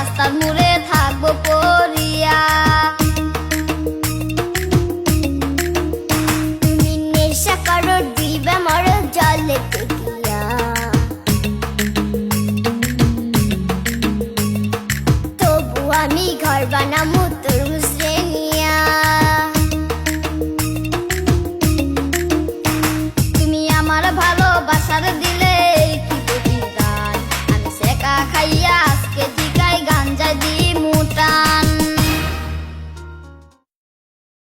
রাস্তার মুড়ে থাকব পড়িয়া। তুমি নেশা করো দিবে মর জলে আমি ঘর তুমি আমার ভালোবাসার দিলে কি আমি সেকা খাইয়া